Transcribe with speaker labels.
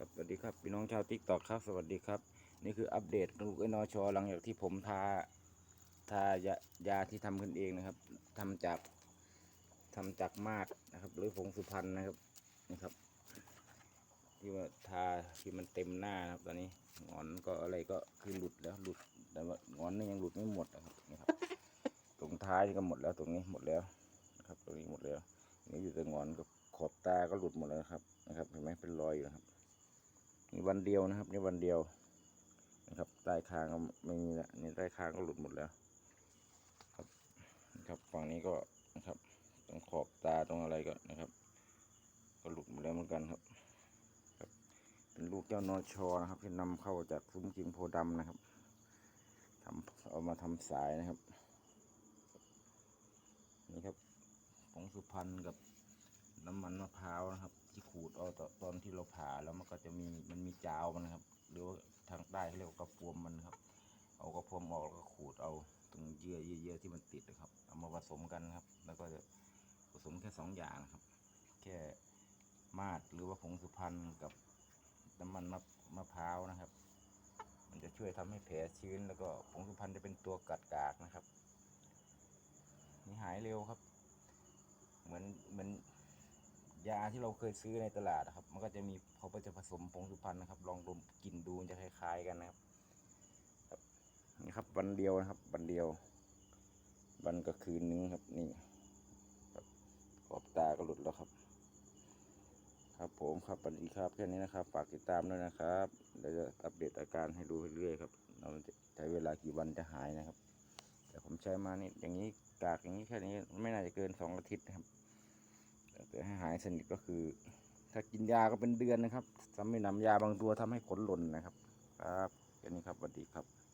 Speaker 1: ครับสวัสดีครับพี่น้องชาวทิกตอกครับ สวัสดีครับ นี่คืออัปเดตลูกไอ้นอชอหลังจากที่ผมทาทายายาที่ทำขึ้นเองนะครับทำจากทำจากมาดนะครับ หรือผงสุพรรณนะครับนี่ครับ ที่ว่าทาที่มันเต็มหน้านะครับ ตอนนี้งอนก็อะไรก็คือหลุดแล้วหลุดแต่ว่างอนนี่ยังหลุดไม่หมดนะครับนี่ครับ ตรงท้ายก็หมดแล้วตรงนี้หมดแล้วนะครับตรงนี้หมดแล้วนี่อยู่แต่งอนกับขอบตาก็หลุดหมดแล้วครับนะครับเห็นไหมเป็นรอยอยู่นะครับ นี่วันเดียวนะครับนี่วันเดียวนะครับใต้คางก็ไม่มีแล้วนี่ใต้คางก็หลุดหมดแล้ว ครับนะครับฝั่งนี้ก็นะครับตรงขอบตาตรงอะไรก็นะครับ ก็หลุดหมดแล้วเหมือนกันครับครับ เป็นลูกเจ้านอชอนะครับ ที่นำเข้าจากซุ้มจิงโพดำนะครับทำเอามาทำสายนะครับนี่ครับผงสุพรรณกับน้ำมันมะพร้าวนะครับ ที่ขูดเอาตอนตอนที่เราผ่าแล้วมันก็จะมีมันมีจาวมันครับ หรือว่าทางใต้เขาเรียกว่ากระพวมมันครับ เอากระพวมออกแล้วก็ขูดเอาตรงเยื่อเยื่อที่มันติดนะครับ เอามาผสมกันครับ แล้วก็จะผสมแค่สองอย่างนะครับ แค่มาดหรือว่าผงสุพรรณกับน้ำมันมะมะพร้าวนะครับ มันจะช่วยทำให้แผลชื้น แล้วก็ผงสุพรรณจะเป็นตัวกัดกากนะครับ นี่หายเร็วครับ เหมือนเหมือน ยาที่เราเคยซื้อในตลาดนะครับ มันก็จะมีเขาก็จะผสมผงสุพรรณนะครับ ลองดมกลิ่นดูจะคล้ายๆกันนะครับนี่ครับวันเดียวนะครับ วันเดียว วันก็คืนนึงครับนี่ครับขอบตาก็หลุดแล้วครับ ครับผมครับวัสดีครับแค่นี้นะครับฝากติดตามด้วยนะครับเดี๋ยวจะอัปเดตอาการให้ดูเรื่อยๆครับเราจะใช้เวลากี่วันจะหายนะครับ แต่ผมใช้มานี่อย่างนี้กากอย่างนี้แค่นี้ไม่น่าจะเกินสองอาทิตย์นะครับ แต่ให้หายสนิทก็คือ ถ้ากินยาก็เป็นเดือนนะครับทำให้นำยาบางตัวทำให้ขนหล่นนะครับ ครับแค่นี้ครับสวัสดีครับ